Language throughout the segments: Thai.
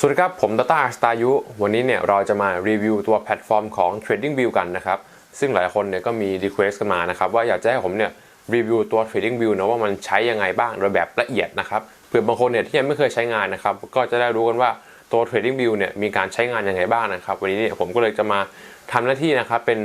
สวัสดีครับ ผม Data s t a r ยุวันนี้เนี่ยเราจะมารีวิวตัวแพลตฟอร์มของ TradingView กันนะครับ ซึ่งหลายคนเนี่ยก็มี request กันมานะครับว่าอยากจะให้ผมเนี่ยรีวิวตัว TradingView นะว่ามันใช้ยังไงบ้างโดยแบบละเอียดนะครับเผื่อบางคนเนี่ยที่ยังไม่เคยใช้งานนะครับก็จะได้รู้กันว่าตัว TradingView เนี่ยมีการใช้งานยังไงบ้างนะครับ วันนี้เนี่ยผมก็เลยจะมาทำหน้าที่นะครับเป็น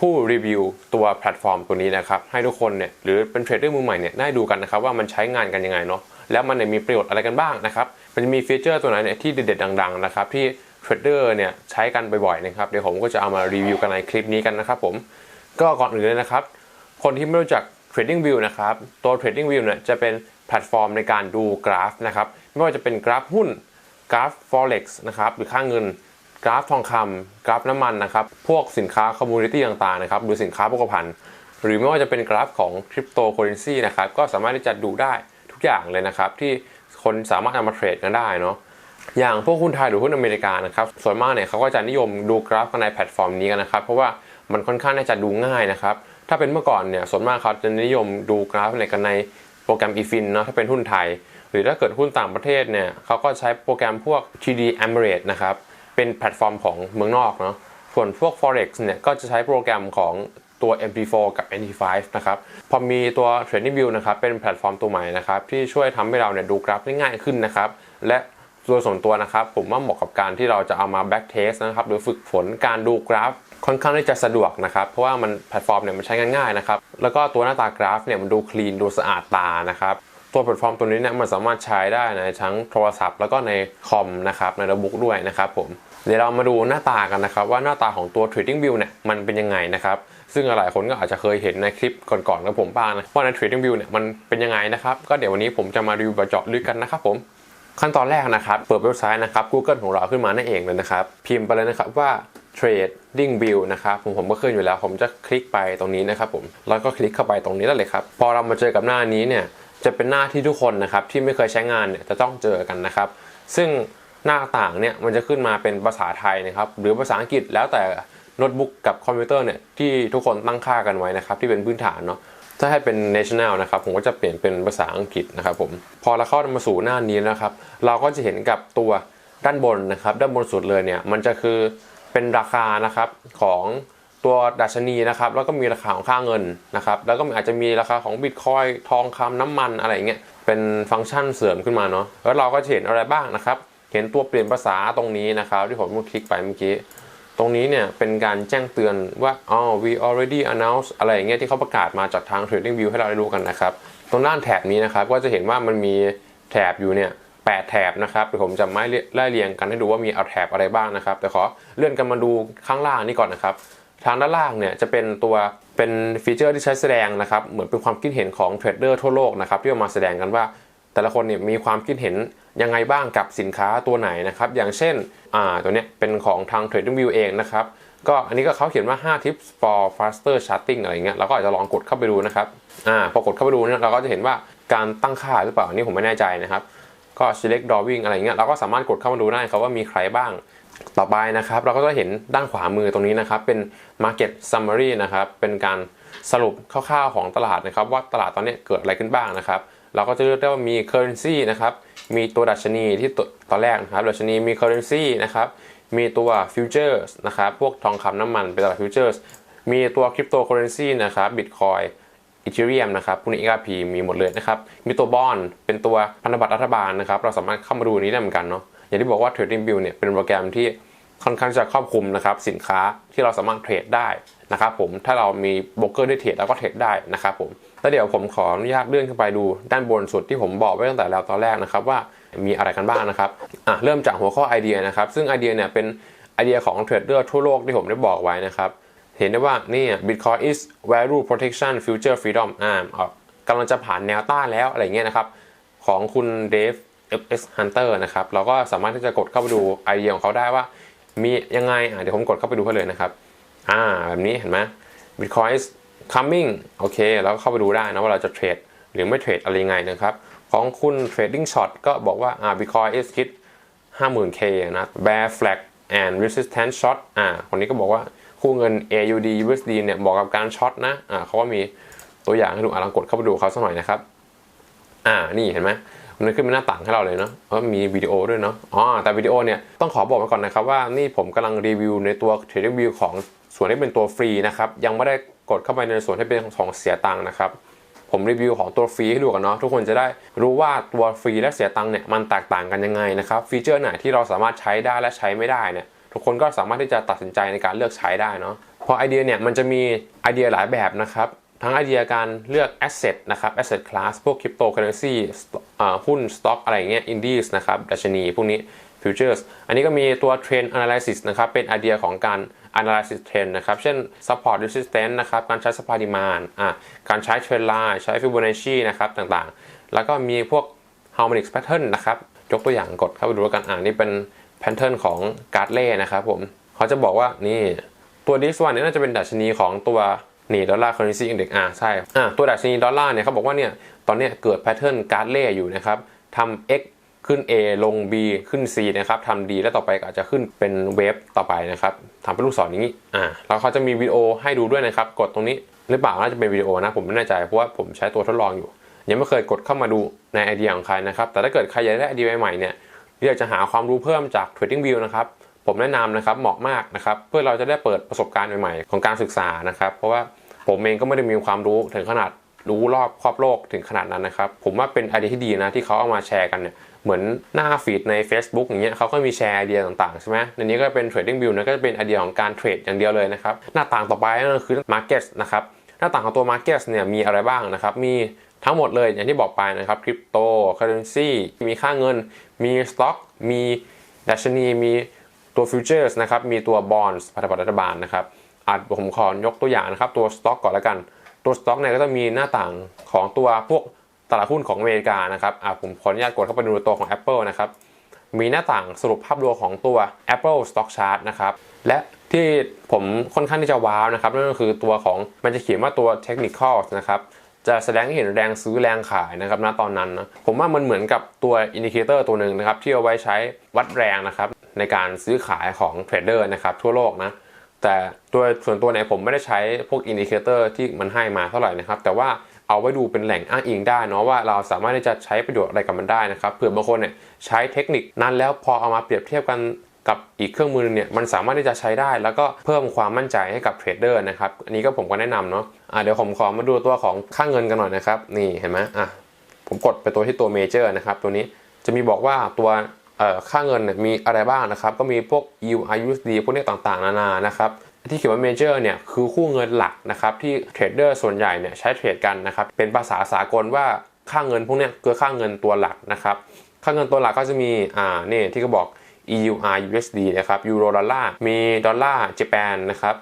ผู้รีวิวตัวแพลตฟอร์มตัวนี้นะครับให้ทุกคนเนี่ยหรือเป็นเทรดเดอร์มือใหม่เนี่ยได้ดูกันนะครับว่ามันใช้งานกันยังไงเนาะแล้วมันเนี่ยมีประโยชน์อะไรกันบ้างนะครับ มันจะมีฟีเจอร์ตัวไหนเนี่ยที่เด็ดๆดัง ๆ นะครับ ที่เทรดเดอร์เนี่ยใช้กันบ่อยๆนะครับเดี๋ยวผมก็จะเอามารีวิวกันในคลิปนี้กันนะครับผมก็ก่อนอื่นเลยนะครับ คนที่ไม่รู้จัก TradingView นะครับตัว TradingView เนี่ยจะเป็นแพลตฟอร์มในการดูกราฟนะครับไม่ว่าจะเป็นกราฟหุ้นกราฟ forex นะครับหรือค่าเงินกราฟทองคำกราฟน้ำมันนะครับ พวกสินค้าคอมมูนิตี้ต่างๆนะครับหรือสินค้าโภคภัณฑ์ หรือไม่ว่าจะเป็นกราฟของคริปโตเคอเรนซีนะครับ ก็สามารถที่จะดูได้ทุกอย่างเลยนะครับ ที่ คนสามารถเอามาเทรดกันได้เนาะอย่างพวกหุ้นไทยหรือหุ้นอเมริกานะครับส่วนมากเนี่ยเขาก็จะนิยมดูกราฟกันในแพลตฟอร์มนี้กันนะครับเพราะว่ามันค่อนข้างที่จะดูง่ายนะครับถ้าเป็นเมื่อก่อนเนี่ยส่วนมากเขาจะนิยมดูกราฟในกันในโปรแกรม eFin เนาะถ้าเป็นหุ้นไทย หรือถ้าเกิดหุ้นต่างประเทศเนี่ยเขาก็ใช้โปรแกรมพวก TD Ameritrade นะครับเป็นแพลตฟอร์มของเมืองนอกเนาะส่วนพวก forex เนี่ยก็จะใช้โปรแกรมของ ตัว MT4 กับ MT5 นะครับ พอมีตัว TradingView นะครับ เป็นแพลตฟอร์มตัวใหม่นะครับ ที่ช่วยทำให้เราเนี่ยดูกราฟได้ง่ายขึ้นนะครับ และโดยส่วนตัวนะครับ ผมว่าเหมาะกับการที่เราจะเอามา back test นะครับ หรือฝึกฝนการดูกราฟค่อนข้างที่จะสะดวกนะครับ เพราะว่ามันแพลตฟอร์มเนี่ยมันใช้งานง่ายนะครับ แล้วก็ตัวหน้าตากราฟเนี่ยมันดูคลีนดูสะอาดตานะครับตัวแพลตฟอร์มตัวนี้เนี่ยมันสามารถใช้ได้ในทั้งโทรศัพท์ แล้วก็ในคอมนะครับในโน้ตบุ๊กด้วยนะครับผม เดี๋ยวเรามาดูหน้าตากันนะครับ ว่าหน้าตาของตัว TradingView เนี่ยมันเป็นยังไงนะครับ ซึ่งหลายคนก็อาจจะเคยเห็นในคลิปก่อนๆกับผมบ้างนะว่าใน TradingView เนี่ยมันเป็นยังไงนะครับ ก็เดี๋ยววันนี้ผมจะมารีวิวเจาะลึกกันนะครับผมขั้นตอนแรกนะครับ เปิดเว็บไซต์นะครับ Google ของเราขึ้นมานั่นเองเลยนะครับ พิมพ์ไปเลยนะครับว่า TradingView นะครับผมผมก็ขึ้นอยู่แล้ว ผมจะคลิกไปตรงนี้นะครับผมแล้วก็คลิกเข้าไปตรงนี้ได้เลยครับพอเรามาเจอกับหน้านี้เนี่ยจะเป็นหน้าที่ทุกคนนะครับที่ไม่เคยใช้งานเนี่ยจะต้องเจอกันนะครับ ซึ่ง หน้าต่างเนี่ยมันจะขึ้นมาเป็นภาษาไทยนะครับหรือภาษาอังกฤษแล้วแต่โน้ตบุ๊กกับคอมพิวเตอร์เนี่ยที่ทุกคนตั้งค่ากันไว้นะครับที่เป็นพื้นฐานเนาะถ้าให้เป็น national นะครับผมก็จะเปลี่ยนเป็นภาษาอังกฤษนะครับผมพอเราเข้ามาสู่หน้านี้นะครับเราก็จะเห็นกับตัวด้านบนนะครับด้านบนสุดเลยเนี่ยมันจะคือเป็นราคานะครับของตัวดัชนีนะครับแล้วก็มีราคาของค่าเงินนะครับแล้วก็อาจจะมีราคาของบิตคอยทองคำน้ำมันอะไรเงี้ยเป็นฟังก์ชันเสริมขึ้นมาเนาะแล้วเราก็จะเห็นอะไรบ้างนะครับ เห็นตัวเปลี่ยนภาษาตรงนี้นะครับที่ผมคลิกไปเมื่อกี้ตรงนี้เนี่ยเป็นการแจ้งเตือนว่าอ๋อ we already announce อะไรอย่างเงี้ยที่เขาประกาศมาจากทาง TradingView ให้เราได้รู้กันนะครับ ตรงด้านแถบนี้นะครับก็จะเห็นว่ามันมีแถบอยู่เนี่ยแปดแถบนะครับเดี๋ยวผมจะไม่ไล่เรียงกันให้ดูว่ามีเอาแถบอะไรบ้างนะครับ แต่ขอเลื่อนกันมาดูข้างล่างนี้ก่อนนะครับ ทางด้านล่างเนี่ยจะเป็นตัวเป็นฟีเจอร์ที่ใช้แสดงนะครับ เหมือนเป็นความคิดเห็นของเทรดเดอร์ทั่วโลกนะครับที่เอามาแสดงกันว่า แต่ละคนเนี่ยมีความคิดเห็นยังไงบ้างกับสินค้าตัวไหนนะครับ อย่างเช่นอ่าตัวเนี้ยเป็นของทาง TradingView เองนะครับ ก็อันนี้ก็เขาเขียนว่า 5 tips for faster charting อะไรเงี้ยเราก็อาจจะลองกดเข้าไปดูนะครับอ่าพอกดเข้าไปดูเนี่ยเราก็จะเห็นว่าการตั้งค่าหรือเปล่าอันนี่ผมไม่แน่ใจนะครับ ก็ select drawing อะไรเงี้ยเราก็สามารถกดเข้ามาดูได้ครับว่ามีใครบ้าง ต่อไปนะครับ เราก็จะเห็นด้านขวามือตรงนี้นะครับ เป็น market summary นะครับเป็นการสรุปคร่าวๆของตลาดนะครับ ว่าตลาดตอนนี้เกิดอะไรขึ้นบ้างนะครับ เราก็จะเลือกได้ว่ามี currency นะครับ มีตัวดัชนีที่ตอนแรกนะครับดัชนีมี currency นะครับ มีตัว futures นะครับ พวกทองคำน้ำมันเป็นตลาด futures มีตัว cryptocurrency นะครับ bitcoin อีเทเรียมนะครับพวกนี้ XRP มีหมดเลยนะครับ มีตัวบอนเป็นตัวพันธบัตรรัฐบาลนะครับ เราสามารถเข้ามาดูนี้ได้เหมือนกันเนาะ อย่างที่บอกว่า TradingView เนี่ยเป็นโปรแกรมที่ ค่อนข้างจะครอบคลุมนะครับสินค้าที่เราสามารถเทรดได้นะครับผมถ้าเรามีโบรกเกอร์ที่เทรดเราก็เทรดได้นะครับผมแล้วเดี๋ยวผมขออนุญาตเลื่อนขึ้นไปดูด้านบนสุดที่ผมบอกไว้ตั้งแต่แล้วตอนแรกนะครับว่ามีอะไรกันบ้างนะครับอะเริ่มจากหัวข้อไอเดียนะครับซึ่งไอเดียเนี่ยเป็นไอเดียของเทรดเดอร์ทั่วโลกที่ผมได้บอกไว้นะครับเห็นได้ว่านี่ Bitcoin is value protection future freedom อ่ากำลังจะผ่านแนวต้านแล้วอะไรเงี้ยนะครับของคุณเดฟ FS Hunter นะครับเราก็สามารถที่จะกดเข้าไปดูไอเดียของเขาได้ว่า มียังไงอะเดี๋ยวผมกดเข้าไปดูให้เลยนะครับ อ่าแบบนี้เห็นไหม Bitcoin coming โอเค แล้วก็เข้าไปดูได้นะว่าเราจะเทรดหรือไม่เทรดอะไรยังไงนะครับ ของคุณ Trading Shot ก็บอกว่าอ่า Bitcoin is hit 50,000K นะ Bear flag and resistance shot อ่าคนนี้ก็บอกว่าคู่เงิน AUD USD เนี่ยเหมาะกับการช็อตนะ อ่าเขาก็มีตัวอย่างให้ดูอ่าลองกดเข้าไปดูเขาสักหน่อยนะครับ อ่า นี่เห็นไหม มันขึ้นเป็นหน้าต่างให้เราเลยเนาะเพราะมีวิดีโอด้วยเนาะอ๋อแต่วิดีโอเนี่ยต้องขอบอกไว้ก่อนนะครับว่านี่ผมกำลังรีวิวในตัว Trading View ของส่วนที่เป็นตัวฟรีนะครับยังไม่ได้กดเข้าไปในส่วนที่เป็นของเสียตังค์นะครับผมรีวิวของตัวฟรีให้ดูกันเนาะทุกคนจะได้รู้ว่าตัวฟรีและเสียตังค์เนี่ยมันแตกต่างกันยังไงนะครับฟีเจอร์ไหนที่เราสามารถใช้ได้และใช้ไม่ได้เนี่ยทุกคนก็สามารถที่จะตัดสินใจในการเลือกใช้ได้เนาะเพราะไอเดียเนี่ยมันจะมีไอเดียหลายแบบนะครับ ทั้งไอเดียการเลือก asset นะครับ asset class พวก cryptocurrency อ่หุ้น stock อะไรเงี้ย indies นะครับดัชนีพวกนี้ futures อันนี้ก็มีตัว trend analysis นะครับ เป็นไอเดียของการ analysis trend นะครับ เช่น support resistance นะครับ การใช้ supply demand อ่าการใช้ trend line ใช้ Fibonacci นะครับ ต่างๆ แล้วก็มีพวก harmonic pattern นะครับ ยกตัวอย่างกดเข้าไปดูกันอ่านี่เป็น pattern ของการ์ดเล่นะครับผม เขาจะบอกว่านี่ตัว this one นี่น่าจะเป็นดัชนีของตัว นี่ดอลลาร์ currency index อ่าใช่อ่าตัวดัชนีดอลลาร์เนี่ยเขาบอกว่าเนี่ยตอนเนี้ยเกิด pattern การเล่อยู่นะครับทำ x ขึ้น A ลง B ขึ้น C นะครับทำ D แล้วต่อไปก็อาจจะขึ้นเป็นเวฟต่อไปนะครับทำเป็นลูกศรอย่างนี้อ่าแล้วเขาจะมีวิดีโอให้ดูด้วยนะครับ กดตรงนี้หรือเปล่าน่าจะเป็นวิดีโอนะผมไม่แน่ใจเพราะว่าผมใช้ตัวทดลองอยู่ ยังไม่เคยกดเข้ามาดูในไอเดียของใครนะครับ แต่ถ้าเกิดใครอยากได้ไอเดียใหม่ๆเนี่ยออยากจะหาความรู้เพิ่มจาก Trading View นะครับผมแนะนำนะครับเหมาะมากนะครับเพื่อเราจะได้เปิดประสบการณ์ใหม่ๆ ของการศึกษานะครับ เพราะว่า ผมเองก็ไม่ได้มีความรู้ถึงขนาดรู้รอบครอบโลกถึงขนาดนั้นนะครับ ผมว่าเป็นไอเดียที่ดีนะที่เขาเอามาแชร์กันเนี่ยเหมือนหน้าฟีดใน Facebook อย่างเงี้ยเขาก็มีแชร์ไอเดียต่างๆใช่ไหมในนี้ก็เป็น Trading View นะก็จะเป็นไอเดียของการเทรดอย่างเดียวเลยนะครับ หน้าต่างต่อไปก็คือ Market นะครับหน้าต่างของตัว Market เนี่ยมีอะไรบ้างนะครับมีทั้งหมดเลยอย่างที่บอกไปนะครับคริปโตเคอเรนซีมีค่าเงิน มีสต็อก มีดัชนี มีตัวฟิวเจอร์สนะครับมีตัวบอนด์พันธบัตรรัฐบาลนะครับ อาจผมขอยกตัวอย่างนะครับ ตัวสต็อกก่อนล้วกัน ตัวสต็อกเนี่ยก็จะมีหน้าต่างของตัวพวกตลาดหุ้นของอเมริกานะครับอ่าผมขออนุญาตกดเข้าไปดูตัวของ Apple นะครับ มีหน้าต่างสรุปภาพรวมของตัว Apple Stock Chart นะครับ และที่ผมค่อนข้างที่จะว้าวนะครับนั่นก็คือตัวของมันจะเขียนว่าตัว Technical นะครับจะแสดงให้เห็นแรงซื้อแรงขายนะครับณตอนนั้นนะผมว่ามันเหมือนกับตัวอินดิเคเตอร์ตัวหนึ่งนะครับที่เอาไว้ใช้วัดแรงนะครับในการซื้อขายของเทรดเดอร์นะครับทั่วโลกนะ แต่ตัวส่วนตัวเนี่ยผมไม่ได้ใช้พวกอินดิเคเตอร์ที่มันให้มาเท่าไหร่นะครับ แต่ว่าเอาไว้ดูเป็นแหล่งอ้างอิงได้เนาะว่าเราสามารถที่จะใช้ประโยชน์อะไรกับมันได้นะครับเผื่อบางคนเนี่ยใช้เทคนิคนั้นแล้วพอเอามาเปรียบเทียบกันกับอีกเครื่องมือนึงเนี่ยมันสามารถที่จะใช้ได้ แล้วก็เพิ่มความมั่นใจให้กับเทรดเดอร์นะครับอันนี้ก็ผมก็แนะนำเนาะะเดี๋ยวผมขอมาดูตัวของค่าเงินกันหน่อยนะครับนี่เห็นไหมอะผมกดไปตัวที่ตัวเมเจอร์นะครับตัวนี้จะมีบอกว่าตัว ค่าเงินมีอะไรบ้างนะครับ ก็มีพวก EU USD พวกนี้ต่างๆ นานานะครับที่เขียนว่าเมเจอร์เนี่ยคือคู่เงินหลักนะครับที่เทรดเดอร์ส่วนใหญ่เนี่ยใช้เทรดกันนะครับเป็นภาษาสากลว่าค่าเงินพวกนี้คือค่าเงินตัวหลักนะครับค่าเงินตัวหลักก็จะมีอ่านี่ที่เขาบอก EUR USD นะครับยูโรดอลลาร์มีดอลลาร์ญี่ปุ่นนะครับ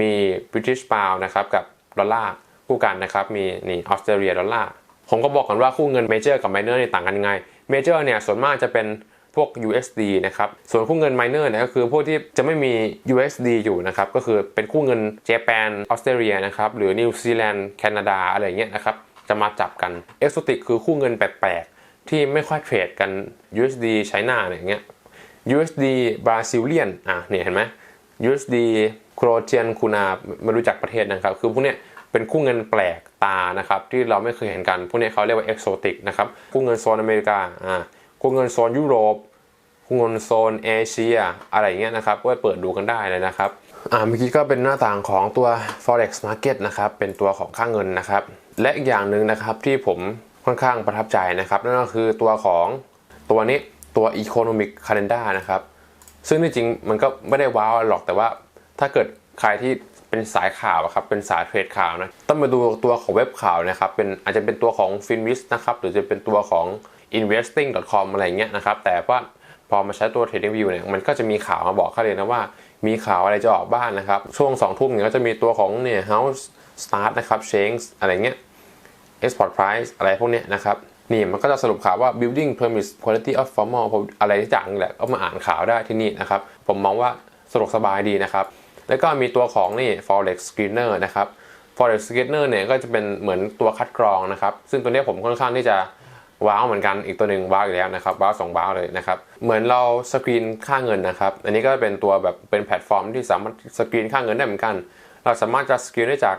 มี British Pound นะครับกับดอลลาร์คู่กันนะครับมีนี่ออสเตรเลียดอลลาร์ผมก็บอกกันว่าคู่เงินเมเจอร์กับไมเนอร์เนี่ยต่างกันยังไงเมเจอร์เนี่ยส่วนมากจะเป็น พวก USD นะครับ ส่วนคู่เงิน minor เนี่ยก็คือพวกที่จะไม่มี USD อยู่นะครับ ก็คือเป็นคู่เงินเจแปนออสเตรเลียนะครับ หรือนิวซีแลนด์แคนาดาอะไรเงี้ยนะครับ จะมาจับกัน Exotic คือคู่เงินแปลกๆ ที่ไม่ค่อยเทรดกัน USD ไชน่าเนี่ยอย่างเงี้ย USD บราซิเลียนอะเนี่ยเห็นไหม USD โครเทียนคูนาไม่รู้จักประเทศนะครับ คือพวกเนี้ยเป็นคู่เงินแปลกตานะครับที่เราไม่เคยเห็นกัน พวกเนี้ยเขาเรียกว่า Exotic นะครับ คู่เงินโซนอเมริกาอ่าคู่เงินโซนยุโรป เงินโซนเอเชียอะไรอย่างเงี้ยนะครับก็ไปเปิดดูกันได้เลยนะครับอ่าเมื่อกี้ก็เป็นหน้าต่างของตัว forex market นะครับเป็นตัวของค่างเงินนะครับ และอีกอย่างหนึ่งนะครับที่ผมค่อนข้างประทับใจนะครับ นั่นก็คือตัวของตัวนี้ตัว economic calendar นะครับ ซึ่งที่จริงมันก็ไม่ได้ว้าวหรอกแต่ว่าถ้าเกิดใครที่เป็นสายข่าวครับเป็นสายเทรดข่าวนะต้องมาดูตัวของเว็บข่าวนะครับเป็นอาจจะเป็นตัวของ Finviz นะครับหรือจะเป็นตัวของ investing.com อะไรเงี้ยนะครับแต่ว่า พอมาใช้ตัว Trading View เนี่ยมันก็จะมีข่าวมาบอกเขาเลยนะว่า มีข่าวอะไรจะออกบ้างนะครับ ช่วง2ทุ่มเนี่ยก็จะมีตัวของเนี่ย House Start นะครับ Change อะไรเงี้ย Export Price อะไรพวกเนี้ยนะครับนี่มันก็จะสรุปข่าวว่า building permits quality of formal อะไรที่จากนี่แหละก็มาอ่านข่าวได้ที่นี่นะครับ ผมมองว่าสะดวกสบายดีนะครับ แล้วก็มีตัวของนี่ forex screener นะครับ forex screener เนี่ยก็จะเป็นเหมือนตัวคัดกรองนะครับ ซึ่งตัวนี้ผมค่อนข้างที่จะ ว้าวเหมือนกันอีกตัวหนึ่งว้าวอยู่แล้วนะครับว้าวสองว้าวเลยนะครับเหมือนเราสกรีนค่าเงินนะครับอันนี้ก็เป็นตัวแบบเป็นแพลตฟอร์มที่สามารถสกรีนค่าเงินได้เหมือนกัน เราสามารถจะสกรีนได้จาก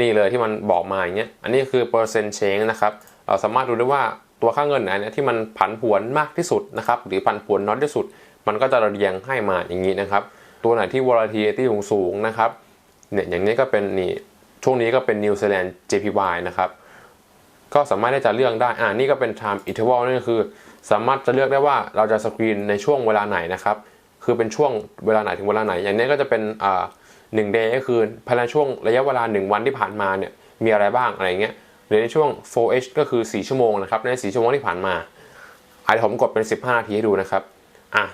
นี่เลยที่มันบอกมาอย่างเงี้ยอันนี้คือเปอร์เซ็นต์เชงนะครับเราสามารถดูได้ว่าตัวค่าเงินไหนเนี่ยที่มันผันผวนมากที่สุดนะครับหรือผันผวนน้อยที่สุด มันก็จะเรียงให้มาอย่างนี้นะครับตัวไหนที่ volatility สูงๆนะครับเนี่ยอย่างนี้ก็เป็นนี่ช่วงนี้ก็เป็น New Zealand JPY นะครับ ก็สามารถที่จะเลือกได้ อ่านี่ก็เป็น time interval นั่นก็คือ สามารถจะเลือกได้ว่าเราจะสกรีนในช่วงเวลาไหนนะครับ คือเป็นช่วงเวลาไหนถึงเวลาไหน อย่างนี้ก็จะเป็นอ่าหนึ่ง day ก็คือภายในช่วงระยะเวลา 1 วันที่ผ่านมาเนี่ยมีอะไรบ้างอะไรเงี้ยหรือในช่วง 4h ก็คือ 4 ชั่วโมงนะครับใน 4 ชั่วโมงที่ผ่านมาอาจผมกดเป็น 15นาทีให้ดูนะครับอะ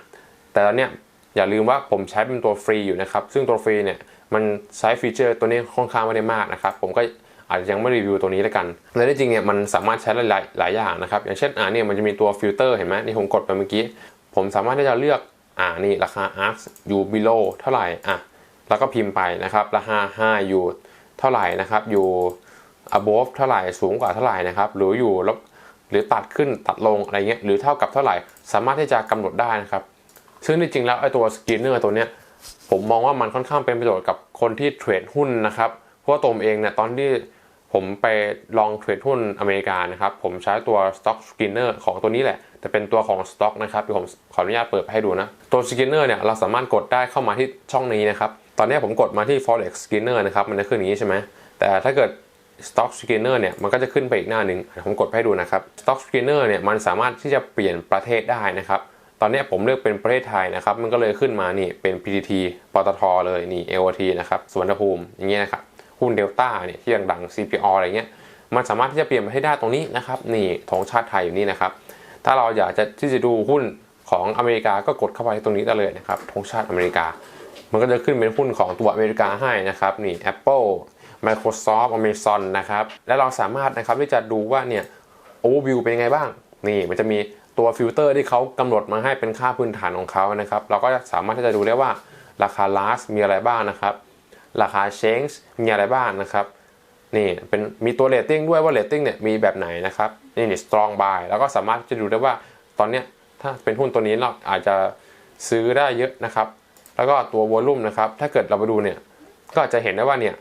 แต่ตอนเนี้ยอย่าลืมว่าผมใช้เป็นตัวฟรีอยู่นะครับ ซึ่งตัวฟรีเนี่ยมันใช้ฟีเจอร์ตัวนี้ค่อนข้างไม่ได้มากนะครับ ผมก็ อาจจะยังไม่รีวิวตัวนี้แล้วกันและที่จริงเนี่ยมันสามารถใช้หลายหลายอย่างนะครับอย่างเช่นอ่าเนี่ยมันจะมีตัวฟิลเตอร์เห็นไหมนี่ผมกดไปเมื่อกี้ ผมสามารถที่จะเลือกอ่านี่ราคา arc อยู่ below เท่าไหร่อะแล้วก็พิมพ์ไปนะครับราคา5อยู่เท่าไหร่นะครับอยู่ above เท่าไหร่สูงกว่าเท่าไหร่นะครับหรืออยู่ลบหรือตัดขึ้นตัดลงอะไรเงี้ยหรือเท่ากับเท่าไหร่ สามารถที่จะกำหนดได้นะครับซึ่งจริงๆแล้วไอ้ตัวสกินเนอร์ตัวเนี้ยผมมองว่ามันค่อนข้างเป็นประโยชน์กับคนที่เทรดหุ้นนะครับ เพราะว่าตัวเองเนี่ยตอนที่ ผมไปลองเทรดหุ้นอเมริกานะครับ ผมใช้ตัว Stock Skinner ของตัวนี้แหละ แต่เป็นตัวของ Stock นะครับเดี๋ยวผมขออนุญาตเปิดให้ดูนะ ตัว Skinner เนี่ยเราสามารถกดได้เข้ามาที่ช่องนี้นะครับ ตอนนี้ผมกดมาที่ Forex Skinner นะครับ มันจะขึ้นอย่างนี้ใช่ไหม แต่ถ้าเกิด Stock Scanner เนี่ยมันก็จะขึ้นไปอีกหน้าหนึ่งผมกดให้ดูนะครับ Stock Scanner เนี่ยมันสามารถที่จะเปลี่ยนประเทศได้นะครับ ตอนนี้ผมเลือกเป็นประเทศไทยนะครับ มันก็เลยขึ้นมานี่เป็น PTT ปตทเลยนี่ AOT นะครับสวนภูมิอย่างเงี้ยนะครับ หุ้นเดลต้าเนี่ยที่ดังๆ CPO อะไรเงี้ยมันสามารถที่จะเปลี่ยนประเทศได้ตรงนี้นะครับนี่ธงชาติไทยอยู่นี่นะครับถ้าเราอยากจะที่จะดูหุ้นของอเมริกาก็กดเข้าไปตรงนี้ได้เลยนะครับธงชาติอเมริกา มันก็จะขึ้นเป็นหุ้นของตัวอเมริกาให้นะครับนี่ Apple Microsoft Amazon นะครับและเราสามารถนะครับที่จะดูว่าเนี่ย overview เป็นยังไงบ้างนี่มันจะมีตัวฟิลเตอร์ที่เขากำหนดมาให้เป็นค่าพื้นฐานของเขานะครับ เราก็สามารถที่จะดูได้ว่าราคา last มีอะไรบ้างนะครับ ราคา change มีอะไรบ้างนะครับนี่เป็นมีตัว rating ด้วยว่า rating เนี่ยมีแบบไหนนะครับนี่นี่ strong buy แล้วก็สามารถจะดูได้ว่าตอนเนี้ยถ้าเป็นหุ้นตัวนี้เราอาจจะซื้อได้เยอะนะครับ แล้วก็ตัว volume นะครับ ถ้าเกิดเราไปดูเนี่ยก็จะเห็นได้ว่าเนี่ย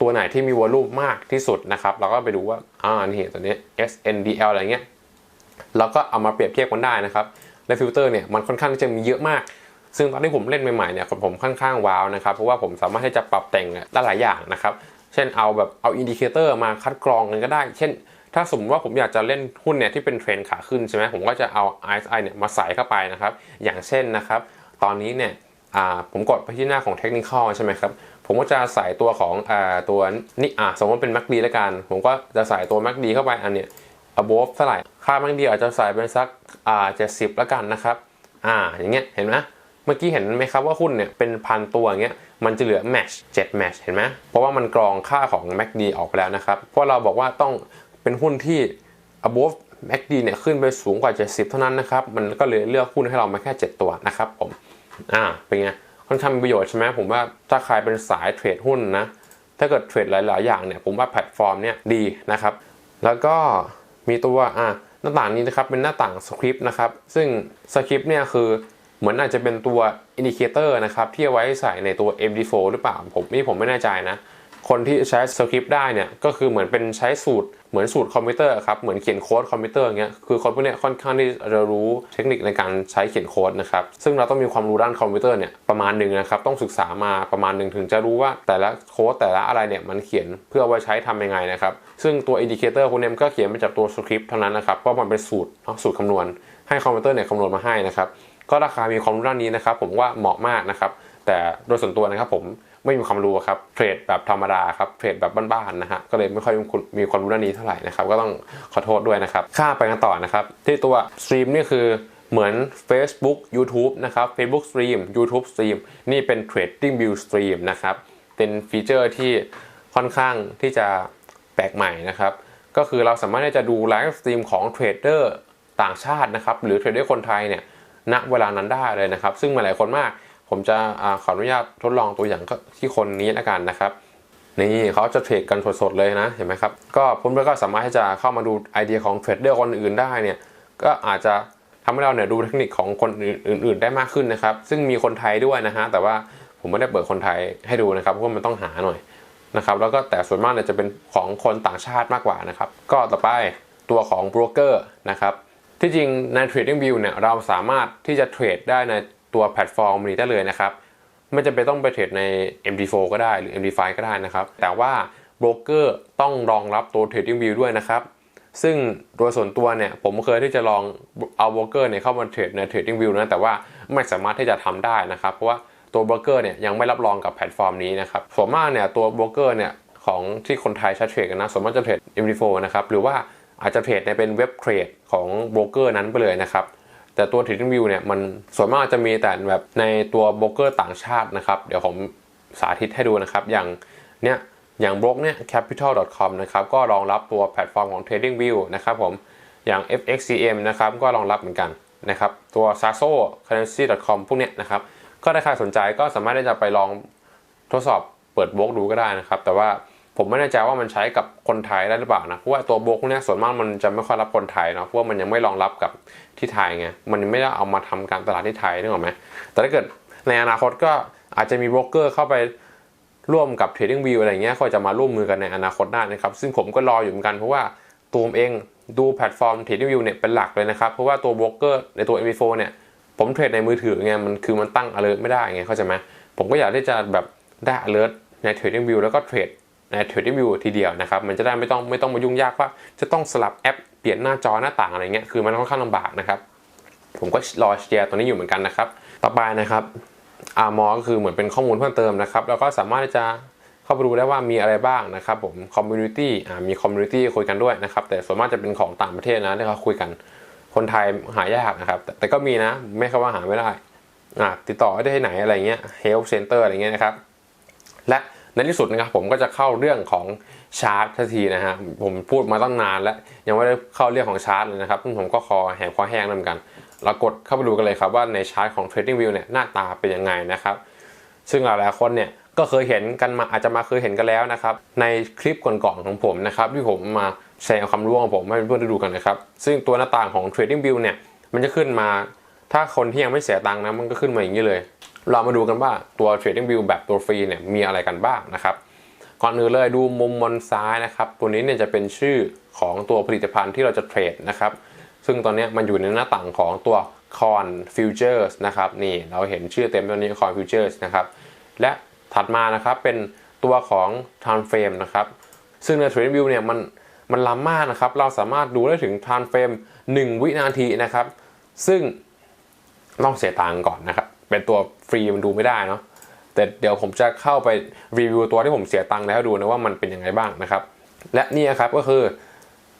ตัวไหนที่มีวอลลุ่มมากที่สุดนะครับ เราก็ไปดูว่าอ่านี่ตัวนี้ SNDL อะไรเงี้ยเราก็เอามาเปรียบเทียบกันได้นะครับและฟิลเตอร์เนี่ยมันค่อนข้างจะมีเยอะมาก ซึ่งตอนที่ผมเล่นใหม่ๆเนี่ยผมค่อนข้างว้าวนะครับเพราะว่าผมสามารถที่จะปรับแต่งได้หลายอย่างนะครับเช่นเอาแบบเอาอินดิเคเตอร์มาคัดกรองกันก็ได้ เช่น ถ้าสมมติว่าผมอยากจะเล่นหุ้นเนี่ยที่เป็นเทรนขาขึ้นใช่ไหมผมก็จะเอา RSI เนี่ยมาใส่เข้าไปนะครับอย่างเช่นนะครับตอนนี้เนี่ยผมกดไปที่หน้าของเทคนิคใช่ไหมครับผมก็จะใส่ตัวของอตัวนี่อ่าสมมติเป็น MACD แล้วกัน ผมก็จะใส่ตัว MACD เข้าไปอันเนี้ย above เท่าไหร่ค่า MACD อาจจะใส่เป็นสักอ่า70แล้วกันนะครับอ่าอย่างเงี้ยเห็นไหม เมื่อกี้เห็นไหมครับว่าหุ้นเนี่ยเป็นพันตัวอย่างเงี้ยมันจะเหลือ match 7 match เห็นไหมเพราะว่ามันกรองค่าของ MACD ออกไปแล้วนะครับ เพราะเราบอกว่าต้องเป็นหุ้นที่ above MACD เนี่ยขึ้นไปสูงกว่า 70 เท่านั้นนะครับ มันก็เลยเลือกหุ้นให้เรามาแค่ 7 ตัวนะครับผมอ่าเป็นไงค่อนข้างมีประโยชน์ใช่ไหมผมว่าถ้าใครเป็นสายเทรดหุ้นนะถ้าเกิดเทรดหลาย ๆ อย่างเนี่ยผมว่าแพลตฟอร์มเนี่ยดีนะครับ แล้วก็มีตัวอ่าหน้าต่างนี้นะครับเป็นหน้าต่างสคริปต์นะครับซึ่งสคริปต์เนี่ยคือ เหมือนอาจจะเป็นตัวอินดิเคเตอร์นะครับที่เอาไว้ใส่ในตัว MD4 หรือเปล่าผมนี่ผมไม่แน่ใจนะคนที่ใช้สคริปต์ได้เนี่ยก็คือเหมือนเป็นใช้สูตรเหมือนสูตรคอมพิวเตอร์ครับเหมือนเขียนโค้ดคอมพิวเตอร์อย่างเงี้ยคือคนพวกนี้ค่อนข้างที่จะรู้เทคนิคในการใช้เขียนโค้ดนะครับซึ่งเราต้องมีความรู้ด้านคอมพิวเตอร์เนี่ยประมาณหนึ่งนะครับต้องศึกษามาประมาณหนึ่งถึงจะรู้ว่าแต่ละโค้ดแต่ละอะไรเนี่ยมันเขียนเพื่อไว้ใช้ทำยังไงนะครับซึ่งตัวอินดิเคเตอร์พวกนี้ยมันก็เขียนมาจากตัวสคริปต์เท่านั้นนะครับเพราะมันเป็นสูตรสูตรคำนวณให้คอมพิวเตอร์เนี่ยคำนวณมาให้นะครับ ก็ราคามีความรู้ด้านนี้นะครับ ผมว่าเหมาะมากนะครับ แต่โดยส่วนตัวนะครับผมไม่มีความรู้ครับเทรดแบบธรรมดาครับเทรดแบบบ้านๆนะฮะก็เลยไม่ค่อยมีความรู้ด้านนี้เท่าไหร่นะครับ ก็ต้องขอโทษด้วยนะครับข้ามไปกันต่อนะครับ ที่ตัวสตรีมนี่คือเหมือน Facebook YouTube นะครับ Facebook Stream YouTube Stream นี่เป็น Trading View Stream นะครับเป็นฟีเจอร์ที่ค่อนข้างที่จะแปลกใหม่นะครับ ก็คือเราสามารถที่จะดูไลฟ์สตรีมของเทรดเดอร์ต่างชาตินะครับ หรือเทรดเดอร์คนไทยเนี่ย ณเวลานั้นได้เลยนะครับ ซึ่งมีหลายคนมาก ผมจะอขออนุญาตทดลองตัวอย่างก็ที่คนนี้ล้วกันนะครับนี่เขาจะเทรดกันสดๆเลยนะเห็นไหมครับก็ผมก็สามารถที่จะเข้ามาดูไอเดียของเทรดเดอร์คนอื่นได้เนี่ยก็อาจจะทำให้เราเนี่ยดูเทคนิคของคนอื่น ๆ ได้มากขึ้นนะครับ ซึ่งมีคนไทยด้วยนะฮะแต่ว่าผมไม่ได้เปิดคนไทยให้ดูนะครับเพราะมันต้องหาหน่อยนะครับแล้วก็แต่ส่วนมากเนี่ยจะเป็นของคนต่างชาติมากกว่านะครับ ก็ต่อไปตัวของโบรกเกอร์นะครับ ที่จริงใน Trading View เนี่ยเราสามารถที่จะเทรดได้ในตัวแพลตฟอร์มนี้ได้เลยนะครับไม่จำเป็นต้องไปเทรดใน MD4 ก็ได้หรือ MD5 ก็ได้นะครับ แต่ว่าโบรกเกอร์ต้องรองรับตัว Trading View ด้วยนะครับ ซึ่งโดยส่วนตัวเนี่ยผมเคยที่จะลองเอาโบรกเกอร์เนี่ยเข้ามาเทรดใน Trading View นะแต่ว่าไม่สามารถที่จะทำได้นะครับ เพราะว่าตัวโบรกเกอร์เนี่ยยังไม่รับรองกับแพลตฟอร์มนี้นะครับส่วนมากเนี่ยตัวโบรกเกอร์เนี่ยของที่คนไทยใช้เทรดกันนะส่วนมากจะเทรด MD4 นะครับหรือว่า อาจจะเทรดในเป็นเว็บเทรดของโบรกเกอร์นั้นไปเลยนะครับ แต่ตัว Trading View เนี่ยมันส่วนมากจะมีแต่แบบในตัวโบรกเกอร์ต่างชาตินะครับ เดี๋ยวผมสาธิตให้ดูนะครับ อย่างเนี้ยอย่างบล็อกเนี่ย capital.com นะครับก็รองรับตัวแพลตฟอร์มของ Trading View นะครับผมอย่าง FXCM นะครับก็รองรับเหมือนกันนะครับตัว Saso currency.com พวกเนี้ยนะครับก็ถ้าใครสนใจก็สามารถที่จะไปลองทดสอบเปิดบล็อกดูก็ได้นะครับ แต่ว่า ผมไม่แน่ใจว่ามันใช้กับคนไทยได้หรือเปล่านะเพราะว่าตัวโบล็อกเนี่ยส่วนมากมันจะไม่ค่อยรับคนไทยเนาะเพราะว่ามันยังไม่รองรับกับที่ไทยไงมันไม่ได้เอามาทำการตลาดที่ไทยนึกออกไหมแต่ถ้าเกิดในอนาคตก็อาจจะมีโบรกเกอร์เข้าไปร่วมกับ Trading View อะไรเงี้ยก็จะมาร่วมมือกันในอนาคตได้นะครับ ซึ่งผมก็รออยู่เหมือนกันเพราะว่าตัวผมเองดูแพลตฟอร์ม Trading View เนี่ยเป็นหลักเลยนะครับ เพราะว่าตัวโบรกเกอร์ในตัว MV4 เนี่ยผมเทรดในมือถือไงมันคือมันตั้ง alert ไม่ได้ไงเข้าใจไหมผมก็อยากที่จะแบบได้ alert ใน Trading View แล้วก็เทรด ใน Trading View ทีเดียวนะครับมันจะได้ไม่ต้องไม่ต้องมายุ่งยากว่า จะต้องสลับแอปเปลี่ยนหน้าจอหน้าต่างอะไรเงี้ยคือมันค่อนข้างลำบากนะครับผมก็รอแชร์ตัวนี้อยู่เหมือนกันนะครับ ต่อไปนะครับอามอก็คือเหมือนเป็นข้อมูลเพิ่มเติมนะครับ แล้วก็สามารถจะเข้าไปดูได้ว่ามีอะไรบ้างนะครับผมคอมมูนิตี้อ่ามีคอมมูนิตี้คุยกันด้วยนะครับ แต่ส่วนมากจะเป็นของต่างประเทศนะที่เขาคุยกันคนไทยหายากนะครับ แต่แต่ก็มีนะ ไม่ใช่ว่าหาไม่ได้อ่าติดต่อได้ที่ไหนอะไรเงี้ย Health Center อะไรเงี้ยนะครับ และ ในที่สุดนะครับผมก็จะเข้าเรื่องของชาร์ตทันทีนะฮะผมพูดมาตั้งนานแล้ว ยังไม่ได้เข้าเรื่องของชาร์ตเลยนะครับผมก็คอแหบคอแห้งแล้วเหมือนกันเรากดเข้าไปดูกันเลยครับว่าในชาร์ตของ Trading View เนี่ยหน้าตาเป็นยังไงนะครับ ซึ่งหลายๆคนเนี่ยก็เคยเห็นกันมาอาจจะมาเคยเห็นกันแล้วนะครับ ในคลิปก่อนๆของผมนะครับที่ผมมาแชร์ความรู้ของผมให้เพื่อนๆได้ดูกันนะครับ ซึ่งตัวหน้าต่างของ Trading View เนี่ยมันจะขึ้นมา ถ้าคนที่ยังไม่เสียตังค์นะมันก็ขึ้นมาอย่างนี้เลย เรามาดูกันว่าตัว Trading View แบบตัวฟรีเนี่ยมีอะไรกันบ้างนะครับ ก่อนอื่นเลยดูมุมบนซ้ายนะครับ ตัวนี้เนี่ยจะเป็นชื่อของตัวผลิตภัณฑ์ที่เราจะเทรดนะครับ ซึ่งตอนนี้มันอยู่ในหน้าต่างของตัว Con Futures นะครับ นี่เราเห็นชื่อเต็มตัวนี้ Con Futures นะครับ และถัดมานะครับเป็นตัวของ Time Frame นะครับ ซึ่งใน Trading View เนี่ยมันมันล้ำมากนะครับ เราสามารถดูได้ถึง Time Frame 1 วินาทีนะครับ ซึ่ง ต้องเสียตังค์ก่อนนะครับ เป็นตัวฟรีมันดูไม่ได้เนาะแต่เดี๋ยวผมจะเข้าไปรีวิวตัวที่ผมเสียตังค์แล้วดูนะว่ามันเป็นยังไงบ้างนะครับ และนี่ครับก็คือ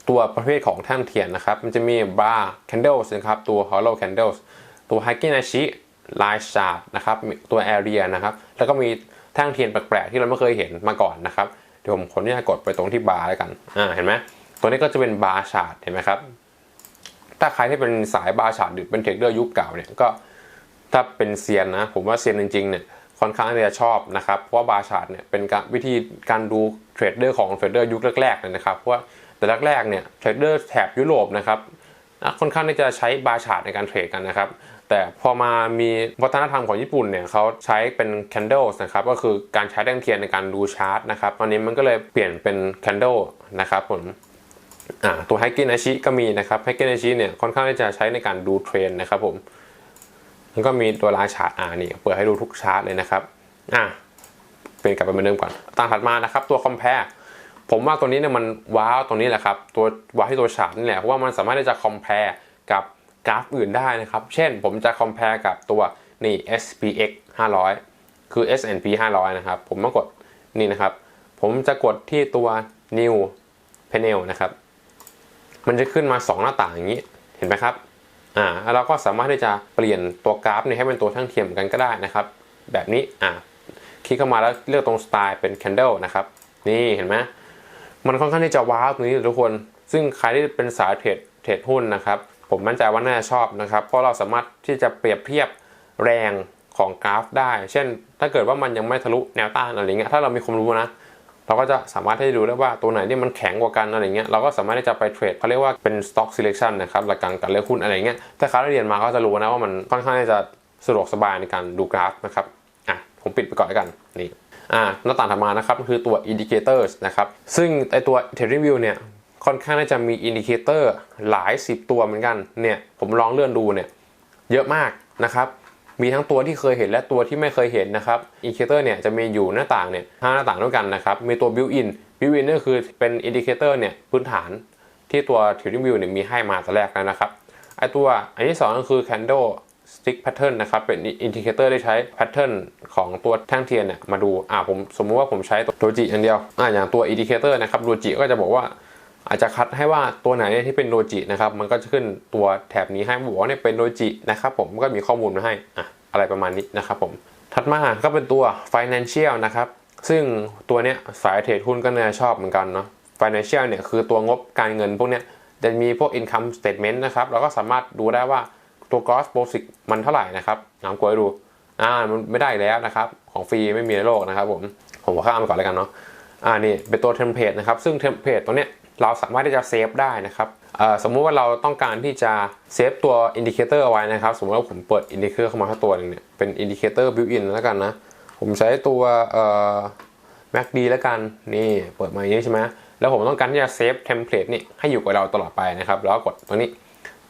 ตัวประเภทของแท่งเทียนนะครับ มันจะมี bar candles นะครับ ตัว hollow candles ตัว h a k i n a s h i line chart นะครับตัว area นะครับ แล้วก็มีแท่งเทียนแปลกๆที่เราไม่เคยเห็นมาก่อนนะครับ เดี๋ยวผมขออนุญาตกดไปตรงที่ bar แล้วกัน อ่า เห็นไหมตัวนี้ก็จะเป็น bar chart เห็นไหมครับ ถ้าใครที่เป็นสายบาชาดหรือเป็นเทรดเดอร์ยุคเก่าเนี่ยก็ถ้าเป็นเซียนนะ ผมว่าเซียนจริงๆเนี่ยค่อนข้างที่จะชอบนะครับ เพราะว่าบาชาดเนี่ยเป็นการวิธีการดูเทรดเดอร์ของเทรดเดอร์ยุคแรกๆเลยนะครับเพราะว่าแต่แรกๆเนี่ยเทรดเดอร์แถบยุโรปนะครับค่อนข้างที่จะใช้บาชาดในการเทรดกันนะครับ แต่พอมามีวัฒนธรรมของญี่ปุ่นเนี่ยเขาใช้เป็น candles นะครับก็คือการใช้แท่งเทียนในการดูชาร์ตนะครับตอนนี้มันก็เลยเปลี่ยนเป็น candle นะครับผม ตัวไฮกินอาชิก็มีนะครับไฮกินอาชิเนี่ยค่อนข้างที่จะใช้ในการดูเทรนนะครับผมแล้วก็มีตัวลายชาร์ตอ่านี่เปิดให้ดูทุกชาร์ตเลยนะครับอ่าเป็นกลับไปเหมือนเดิมก่อนตามถัดมานะครับตัวคอมเพลผมว่าตัวนี้เนี่ยมันว้าวตรงนี้แหละครับตัวว้าวที่ตัวชาร์ตนี่แหละเพราะว่ามันสามารถที่จะคอมเพลกับกราฟอื่นได้นะครับ เช่นผมจะคอมเพลกับตัวนี่ SPX 500 คือ S&P 500 นะครับ ผมมากดนี่นะครับ ผมจะกดที่ตัว New Panel นะครับ มันจะขึ้นมา 2 หน้าต่างอย่างนี้ เห็นไหมครับ อ่า เราก็สามารถที่จะเปลี่ยนตัวกราฟเนี่ยให้เป็นตัวทั้งเทียมกันก็ได้นะครับ แบบนี้ อ่า คลิกเข้ามาแล้วเลือกตรงสไตล์เป็น candle นะครับ นี่เห็นไหมมันค่อนข้างที่จะว้าวตรงนี้ทุกคน ซึ่งใครที่เป็นสายเทรดเทรดหุ้นนะครับ ผมมั่นใจว่าน่าชอบนะครับ เพราะเราสามารถที่จะเปรียบเทียบแรงของกราฟได้ เช่น ถ้าเกิดว่ามันยังไม่ทะลุแนวต้านอะไรเงี้ย ถ้าเรามีความรู้นะ เราก็จะสามารถที่จะดูได้ว่าตัวไหนที่มันแข็งกว่ากันอะไรเงี้ยเราก็สามารถที่จะไปเทรดเขาเรียกว่าเป็น stock selection นะครับหลักการการเลือกหุ้นอะไรเงี้ยถ้าใครได้เรียนมาก็จะรู้นะว่ามันค่อนข้างจะสะดวกสบายในการดูกราฟนะครับอะผมปิดไปก่อนแล้วกันนี่อ่าหน้าต่างถัดมานะครับคือตัว indicators นะครับซึ่งไอตัว trading view เนี่ยค่อนข้างจะมีอินดิเคเตอร์หลายสิบตัวเหมือนกันเนี่ยผมลองเลื่อนดูเนี่ยเยอะมากนะครับ มีทั้งตัวที่เคยเห็นและตัวที่ไม่เคยเห็นนะครับอินดิเคเตอร์เนี่ยจะมีอยู่หน้าต่างเนี่ยห้าหน้าต่างด้วยกันนะครับมีตัว built in built in ก็คือเป็นอินดิเคเตอร์เนี่ยพื้นฐานที่ตัว Trading View เนี่ยมีให้มาแต่แรกแล้วนะครับไอตัวอันที่สองก็คือ candle stick pattern นะครับ เป็นอินดิเคเตอร์ได้ใช้ pattern ของตัวแท่งเทียนเนี่ยมาดูอ่าผมสมมุติว่าผมใช้ตัวโดจิอันเดียวอ่าอย่างตัวอินดิเคเตอร์นะครับโดจิก็จะบอกว่า อาจจะคัดให้ว่าตัวไหนที่เป็นโดจินะครับ มันก็จะขึ้นตัวแถบนี้ให้บอกว่าเนี่ยเป็นโดจินะครับผมก็มีข้อมูลมาให้อะอะไรประมาณนี้นะครับผมถัดมาก็เป็นตัว financial นะครับซึ่งตัวเนี้ยสายเทรดหุ้นก็น่าชอบเหมือนกันเนาะ financial เนี่ยคือตัวงบการเงินพวกเนี้ยจะมีพวก income statement นะครับเราก็สามารถดูได้ว่าตัว gross profit มันเท่าไหร่นะครับน้ำกล้วยดูอ่ามันไม่ได้แล้วนะครับของฟรีไม่มีในโลกนะครับผมผมขอข้ามไปก่อนแล้วกันเนาะอ่านี่เป็นตัวเทมเพลตนะครับซึ่งเทมเพลตตัวเนี้ย เราสามารถที่จะเซฟได้นะครับสมมุติว่าเราต้องการที่จะเซฟตัวอินดิเคเตอร์เอาไว้นะครับ สมมติว่าผมเปิดอินดิเคเตอร์เข้ามาทั้งตัวหนึงเนี่ยเป็นอินดิเคเตอร์บิวอินแล้วกันนะ ผมใช้ตัวเอ่อ MACD แล้วกันนี่เปิดมาอย่างนี้ใช่ไหมแล้วผมต้องการที่จะเซฟเทมเพลตนี่ให้อยู่กับเราตลอดไปนะครับ แล้วกดตัวนี้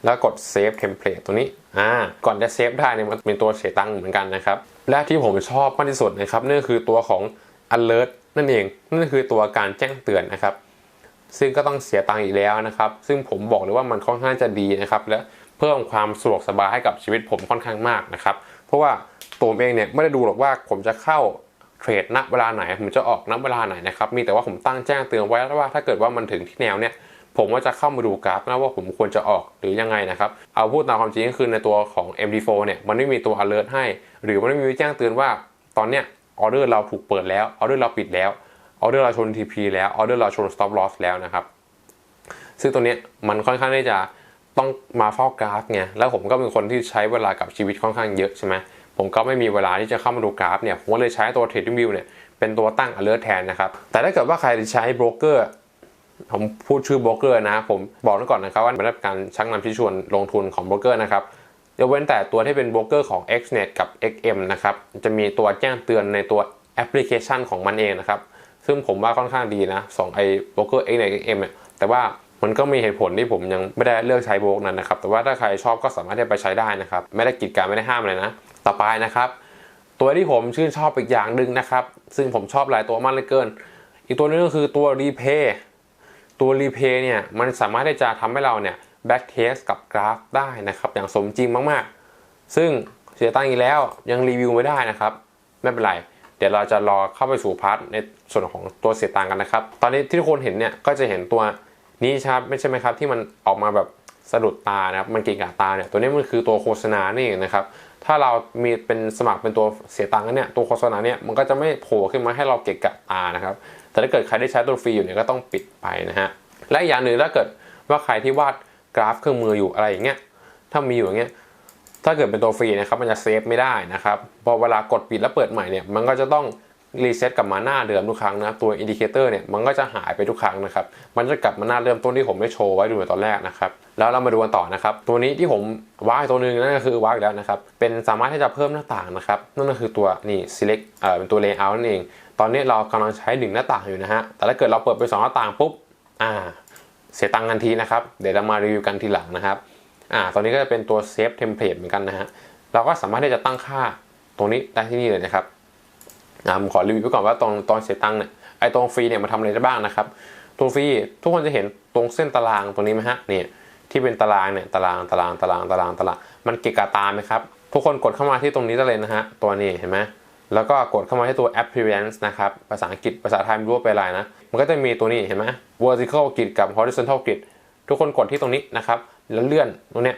แล้วกดเซฟเทมเพลตตัวนี้อ่าก่อนจะเซฟได้เนี่ยมันเป็นตัวเสียตังค์เหมือนกันนะครับและที่ผมชอบมากที่สุดนะครับนั่นคือตัวของ alert นั่นเองนั่นคือตัวการแจ้งเตือนนะครับ ซึ่งก็ต้องเสียตังค์อีกแล้วนะครับ ซึ่งผมบอกเลยว่ามันค่อนข้างจะดีนะครับ และเพิ่มความสะดวกสบายให้กับชีวิตผมค่อนข้างมากนะครับ เพราะว่าตัวเองเนี่ยไม่ได้ดูหรอกว่าผมจะเข้าเทรดณเวลาไหน ผมจะออกณเวลาไหนนะครับ มีแต่ว่าผมตั้งแจ้งเตือนไว้แล้วว่าถ้าเกิดว่ามันถึงที่แนวเนี่ยผมก็จะเข้ามาดูกราฟนะว่าผมควรจะออกหรือยังไงนะครับ เอาพูดตามความจริงก็คือในตัวของ MD4 เนี่ยมันไม่มีตัว alert ให้ หรือมันไม่มีแจ้งเตือนว่าตอนเนี้ยออเดอร์เราถูกเปิดแล้วออเดอร์เราปิดแล้ว ออเดอร์เราชน TP แล้วออเดอร์เราชน stop loss แล้วนะครับ ซึ่งตัวนี้มันค่อนข้างที่จะต้องมาเฝ้ากราฟไงแล้วผมก็เป็นคนที่ใช้เวลากับชีวิตค่อนข้างเยอะใช่ไหมผมก็ไม่มีเวลาที่จะเข้ามาดูกราฟเนี่ยผมก็เลยใช้ตัว Trading View เนี่ยเป็นตัวตั้ง alert แทนนะครับ แต่ถ้าเกิดว่าใครใช้โบรกเกอร์ผมพูดชื่อโบรกเกอร์นะ ผมบอกไว้ก่อนนะครับว่าไม่ได้เป็นการชักนำชี้ชวนลงทุนของโบรกเกอร์นะครับยกเว้นแต่ตัวที่เป็นโบรกเกอร์ของ XNet กับ XM นะครับ จะมีตัวแจ้งเตือนในตัวแอปพลิเคชันของมันเองนะครับ ซึ่งผมว่าค่อนข้างดีนะสองไอ้โบรกเกอร์ XNet XM เนี่ยแต่ว่ามันก็มีเหตุผลที่ผมยังไม่ได้เลือกใช้โบรกนั้นนะครับแต่ว่าถ้าใครชอบก็สามารถที่จะไปใช้ได้นะครับ ไม่ได้กีดกันไม่ได้ห้ามเลยนะ ต่อไปนะครับ ตัวที่ผมชื่นชอบอีกอย่างหนึ่งนะครับ ซึ่งผมชอบหลายตัวมากเลยเกิน อีกตัวนึงก็คือตัว Replay ตัว Replay เนี่ยมันสามารถที่จะทำให้เราเนี่ย back test กับกราฟได้นะครับ อย่างสมจริงมากๆ ซึ่งเสียตังค์อีกแล้วยังรีวิวไม่ได้นะครับ ไม่เป็นไร เดี๋ยวเราจะรอเข้าไปสู่พาร์ทในส่วนของตัวเสียตังกันนะครับ ตอนนี้ที่ทุกคนเห็นเนี่ยก็จะเห็นตัวนี้ครับไม่ใช่ไหมครับที่มันออกมาแบบสะดุดตานะครับมันเก่งกาตาเนี่ยตัวนี้มันคือตัวโฆษณานี่นะครับถ้าเรามีเป็นสมัครเป็นตัวเสียตังค์เนี่ยตัวโฆษณาเนี่ยมันก็จะไม่โผล่ขึ้นมาให้เราเกะกะตานะครับแต่ถ้าเกิดใครได้ใช้ตัวฟรีอยู่เนี่ยก็ต้องปิดไปนะฮะและอีกอย่างหนึ่งถ้าเกิดว่าใครที่วาดกราฟเครื่องมืออยู่อะไรอย่างเงี้ยถ้ามีอยู่อย่างเงี้ย ถ้าเกิดเป็นตัวฟรีนะครับมันจะเซฟไม่ได้นะครับพอเวลากดปิดแล้วเปิดใหม่เนี่ยมันก็จะต้องรีเซ็ตกลับมาหน้าเดิมทุกครั้งนะตัวอินดิเคเตอร์เนี่ยมันก็จะหายไปทุกครั้งนะครับมันจะกลับมาหน้าเริ่มต้นที่ผมได้โชว์ไว้ดูในตอนแรกนะครับแล้วเรามาดูกันต่อนะครับตัวนี้ที่ผมวาดตัวหนึงนั่นก็คือวาดแล้วนะครับเป็นสามารถที่จะเพิ่มหน้าต่างนะครับนั่นก็คือตัวนี่ select เอ่อเป็นตัว layout นั่นเอง ตอนนี้เรากำลังใช้หนึ่งหน้าต่างอยู่นะฮะแต่ถ้าเกิดเราเปิดไปสองหน้าต่างปุ๊บอ่าเสียตังค์ทันทีนะครับเดี๋ยวเรามารีวิวกันทีหลังนะครับ อ่าตอนนี้ก็จะเป็นตัวเซฟเทมเพลตเหมือนกันนะฮะ เราก็สามารถที่จะตั้งค่าตรงนี้ได้ที่นี่เลยนะครับอ่าผมขอรีวิวไว้ก่อนว่าตรงตอนเสียตังค์เนี่ย ไอตรงฟรีเนี่ยมาทำอะไรได้บ้างนะครับ ตัวฟรีทุกคนจะเห็นตรงเส้นตารางตรงนี้ไหมฮะ เนี่ยที่เป็นตารางเนี่ยตารางตารางตารางตารางตาราง มันเกะกะตาไหมครับ ทุกคนกดเข้ามาที่ตรงนี้ได้เลยนะฮะ ตัวนี้เห็นไหมแล้วก็กดเข้ามาที่ตัว appearance นะครับ ภาษาอังกฤษ ภาษาไทยไม่รู้ว่าเป็นอะไรนะ มันก็จะมีตัวนี้เห็นไหม vertical grid กับ horizontal grid ทุกคนกดที่ตรงนี้นะครับ แล้วเลื่อนตรงเนี้ย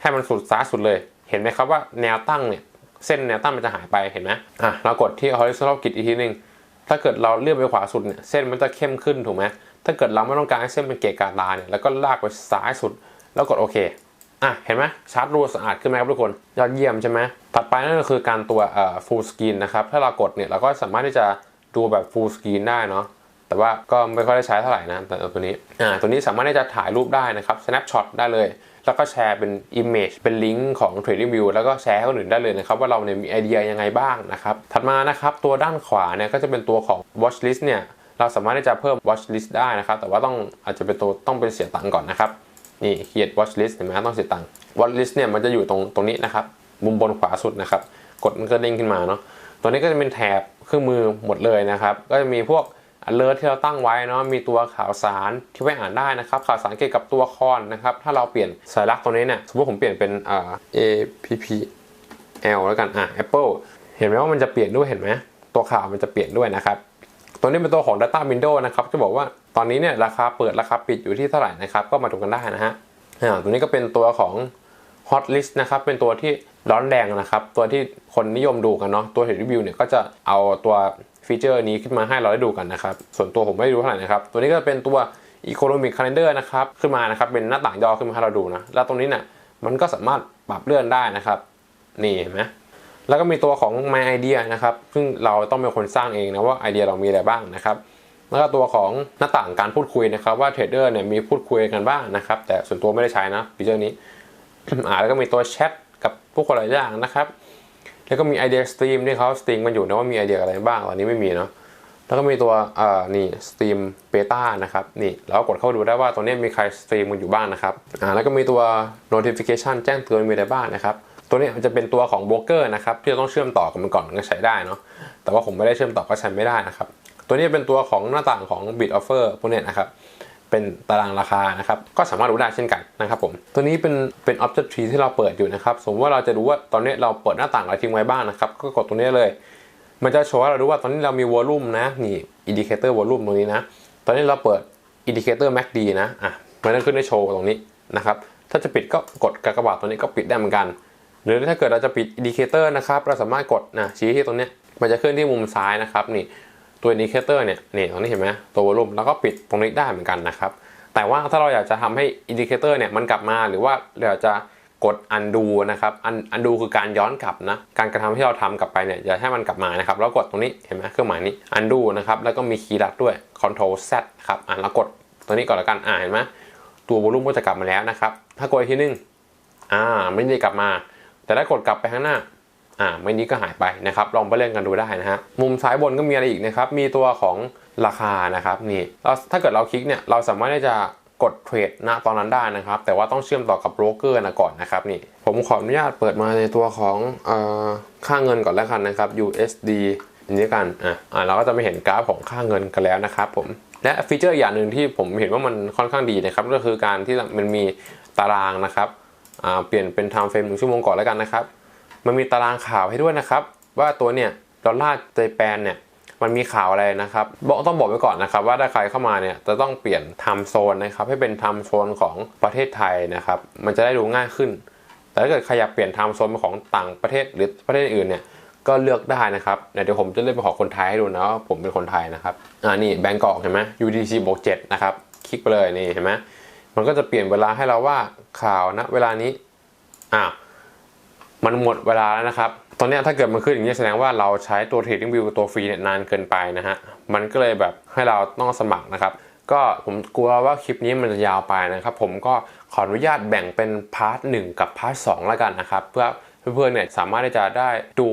ให้มันสุดซ้ายสุดเลย เห็นไหมครับว่าแนวตั้งเนี่ยเส้นแนวตั้งมันจะหายไปเห็นไหมอะเรากดที่ horizontal grid อีกทีหนึ่งถ้าเกิดเราเลื่อนไปขวาสุดเนี่ยเส้นมันจะเข้มขึ้นถูกไหมถ้าเกิดเราไม่ต้องการให้เส้นเป็นเกกะตาเนี่ยแล้วก็ลากไปซ้ายสุด แล้วกดโอเคอะเห็นไหมชาร์จรูสะอาดขึ้นไหมครับทุกคนยอดเยี่ยมใช่ไหมถัดไปนั่นก็คือการตัวเอ่อ full screen นะครับถ้าเรากดเนี่ยเราก็สามารถที่จะดูแบบ full screen ได้เนาะ แต่ว่าก็ไม่ค่อยได้ใช้เท่าไหร่นะแต่ตัวนี้อ่าตัวนี้สามารถที่จะถ่ายรูปได้นะครับ snapshot ได้เลย แล้วก็แชร์เป็น image เป็นลิงก์ของ Trading View แล้วก็แชร์ให้คนอื่นได้เลยนะครับว่าเราเนี่ยมีไอเดียยังไงบ้างนะครับ ถัดมานะครับตัวด้านขวาเนี่ยก็จะเป็นตัวของ watch list เนี่ยเราสามารถที่จะเพิ่ม watch list ได้นะครับ แต่ว่าต้องอาจจะเป็นตัวต้องเป็นเสียตังค์ก่อนนะครับนี่ create watch list เห็นไหมต้องเสียตังค์ watch list เนี่ยมันจะอยู่ตรงตรงนี้นะครับมุมบนขวาสุดนะครับกดมันก็เด้งขึ้นมาเนาะตัวนี้ก็จะเป็นแถบเครื่องมือหมดเลยนะครับ ก็จะมีพวก alert ที่เราตั้งไว้เนาะมีตัวข่าวสารที่ไว้อ่านได้นะครับ ข่าวสารเกี่ยวกับตัวคอนนะครับ ถ้าเราเปลี่ยนสัญลักษณ์ตัวนี้เนี่ยสมมติผมเปลี่ยนเป็นอ่า A P P L แล้วกันอะ Apple เห็นไหมว่ามันจะเปลี่ยนด้วยเห็นไหมตัวข่าวมันจะเปลี่ยนด้วยนะครับตัวนี้เป็นตัวของ Data Window นะครับจะบอกว่าตอนนี้เนี่ยราคาเปิดราคาปิดอยู่ที่เท่าไหร่นะครับ ก็มาดูกันได้นะฮะอ่าตัวนี้ก็เป็นตัวของ Hot List นะครับเป็นตัวที่ร้อนแรงนะครับ ตัวที่คนนิยมดูกันเนาะตัวเห็นรีวิวเนี่ยก็จะเอาตัว ฟีเจอร์นี้ขึ้นมาให้เราได้ดูกันนะครับ ส่วนตัวผมไม่ได้ดูเท่าไหร่นะครับ ตัวนี้ก็เป็นตัว Economic Calendar นะครับ ขึ้นมานะครับ เป็นหน้าต่างย่อขึ้นมาให้เราดูนะ แล้วตรงนี้เนี่ยมันก็สามารถปรับเลื่อนได้นะครับ นี่เห็นไหมแล้วก็มีตัวของ My Idea นะครับ ซึ่งเราต้องเป็นคนสร้างเองนะว่าไอเดียเรามีอะไรบ้างนะครับแล้วก็ตัวของหน้าต่างการพูดคุยนะครับ ว่าเทรดเดอร์เนี่ยมีพูดคุยกันบ้างนะครับ แต่ส่วนตัวไม่ได้ใช้นะฟีเจอร์นี้ อ่าแล้วก็มีตัวแชทกับพวกคนหลายอย่างนะครับ แล้วก็มีไอเดียสตรีมที่เขาสตรีมกันอยู่นะว่ามีไอเดียอะไรบ้างตอนนี้ไม่มีเนาะแล้วก็มีตัวอ่านี่สตรีมเบต้านะครับนี่เราก็กดเข้าดูได้ว่าตอนนี้มีใครสตรีมกันอยู่บ้างนะครับอ่าแล้วก็มีตัว notification แจ้งเตือนมีอะไรบ้างนะครับตัวนี้มันจะเป็นตัวของโบรกเกอร์นะครับที่เราต้องเชื่อมต่อกับมันก่อนถึงจะใช้ได้เนาะแต่ว่าผมไม่ได้เชื่อมต่อก็ใช้ไม่ได้นะครับตัวนี้เป็นตัวของหน้าต่างของ Bid Offer พวกเนี้ยนะครับ เป็นตารางราคานะครับก็สามารถรู้ได้เช่นกันนะครับผมตัวนี้เป็นเป็น Object Tree ที่เราเปิดอยู่นะครับสมมติว่าเราจะรู้ว่าตอนนี้เราเปิดหน้าต่างอะไรทิ้งไว้บ้างนะครับก็กดตรงนี้เลย มันจะโชว์ให้เราดูว่าตอนนี้เรามี volume นะนี่ indicator volume ตรงนี้นะตอนนี้เราเปิด indicator MACD นะอะมันจะขึ้นให้โชว์ตรงนี้นะครับถ้าจะปิดก็กดกากบาทตัวนี้ก็ปิดได้เหมือนกัน หรือถ้าเกิดเราจะปิด indicator นะครับเราสามารถกดนะชี้ที่ตรงนี้มันจะขึ้นที่มุมซ้ายนะครับนี่ ตัว indicator เนี่ยนี่ตรงนี้เห็นไหมตัว volume แล้วก็ปิดตรงนี้ได้เหมือนกันนะครับ แต่ว่าถ้าเราอยากจะทำให้ indicator เนี่ยมันกลับมาหรือว่าเราอยากจะกด undo นะครับ undo คือการย้อนกลับนะ การกระทำที่เราทำกลับไปเนี่ยอย่าให้มันกลับมานะครับ แล้วกดตรงนี้เห็นไหมเครื่องหมายนี้ undo นะครับ แล้วก็มีคีย์ลัดด้วย control z ครับอะแล้วกดตัวนี้ก่อนล้วกันอ่าเห็นไหมตัว volume ก็จะกลับมาแล้วนะครับ ถ้ากดอีกทีนึงอ่าไม่ได้กลับมา แต่ถ้ากดกลับไปข้างหน้า อ่าไม่นี้ก็หายไปนะครับลองไปเล่นกันดูได้นะฮะมุมซ้ายบนก็มีอะไรอีกนะครับมีตัวของราคานะครับนี่เราถ้าเกิดเราคลิกเนี่ยเราสามารถที่จะกดเทรดณตอนนั้นได้นะครับ แต่ว่าต้องเชื่อมต่อกับโบรกเกอร์นะก่อนนะครับนี่ผมขออนุญาตเปิดมาในตัวของอค่าเงินก่อนแล้วกันนะครับ USD นี้กันอะอ่าเราก็จะไม่เห็นกราฟของค่าเงินกันแล้วนะครับผมและฟีเจอร์อย่างหนึ่งที่ผมเห็นว่ามันค่อนข้างดีนะครับก็คือการที่มันมีตารางนะครับอ่าเปลี่ยนเป็น time frame หนึ่งชั่วโมงก่อนแล้วกันนะครับ มันมีตารางข่าวให้ด้วยนะครับ ว่าตัวเนี่ยดอลลาร์เจแปนเนี่ยมันมีข่าวอะไรนะครับบอกต้องบอกไว้ก่อนนะครับ ว่าถ้าใครเข้ามาเนี่ยจะต้องเปลี่ยนไทม์โซนนะครับให้เป็นไทม์โซนของประเทศไทยนะครับมันจะได้ดูง่ายขึ้น แต่ถ้าเกิดใครอยากเปลี่ยนไทม์โซนเป็นของต่างประเทศหรือประเทศอื่นเนี่ยก็เลือกได้นะครับเดี๋ยวผมจะเลือกเป็นขอคนไทยให้ดูนะว่าผมเป็นคนไทยนะครับอ่านี่แบงกอกเห็นไหม UTC บวก7นะครับคลิกไปเลยนี่เห็นไหมมันก็จะเปลี่ยนเวลาให้เราว่าข่าวณเวลานี้อ้าว มันหมดเวลาแล้วนะครับ ตอนนี้ถ้าเกิดมันขึ้นอย่างนี้แสดงว่าเราใช้ตัว Trading View ตัวฟรีเนี่ยนานเกินไปนะฮะ มันก็เลยแบบให้เราต้องสมัครนะครับ ก็ผมกลัวว่าคลิปนี้มันจะยาวไปนะครับ ผมก็ขออนุญาตแบ่งเป็นพาร์ทหกับพาร์ทสแล้วกันนะครับ เพื่อเพื่อนๆเนี่ยสามารถที่จะได้ดู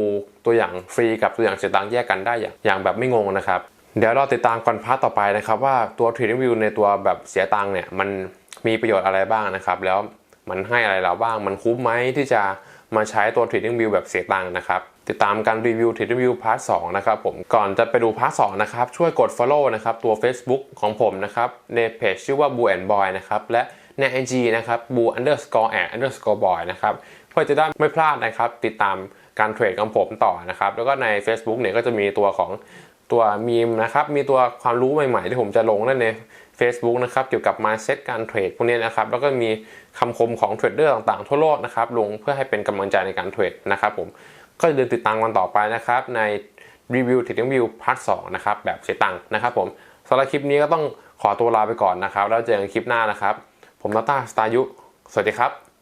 ตัวอย่างฟรีกับตัวอย่างเสียตังค์แยกกันได้อย่างอย่างแบบไม่งงนะครับ เดี๋ยวเราติดตามกันพาร์ทต่อไปนะครับ ว่าตัว Trading View ในตัวแบบเสียตังค์เนี่ยมันมีประโยชน์อะไรบ้างนะครับ แล้วมันให้อะไรเราบ้าง มันคุ้มไหมที่จะ มาใช้ตัว Trading View แบบเสียตังค์นะครับ ติดตามการรีวิว Trading View พาร์ท2นะครับผม ก่อนจะไปดูพาร์ท2นะครับ ช่วยกด Follow นะครับตัว Facebook ของผมนะครับ ในเพจชื่อว่า Boo and Boy นะครับ และใน IG นะครับ Boo underscore and underscore boy นะครับเพื่อจะได้ไม่พลาดนะครับ ติดตามการเทรดของผมต่อนะครับ แล้วก็ใน Facebook เนี่ยก็จะมีตัวของตัวมีมนะครับ มีตัวความรู้ใหม่ๆ ที่ผมจะลงนั่นใน Facebook นะครับเกี่ยวกับ mindset การเทรดพวกนี้นะครับแล้วก็มีคำคมของเทรดเดอร์ต่างๆ ทั่วโลกนะครับลงเพื่อให้เป็นกำลังใจในการเทรดนะครับผมก็อย่าลืมติดตามกันต่อไปนะครับในรีวิวเทรดดิ้งวิวพาร์ทสนะครับแบบเสียตังค์นะครับผมสำหรับคลิปนี้ก็ต้องขอตัวลาไปก่อนนะครับแล้วเจอกันคลิปหน้านะครับ ผมนาตาสตายุ สวัสดีครับ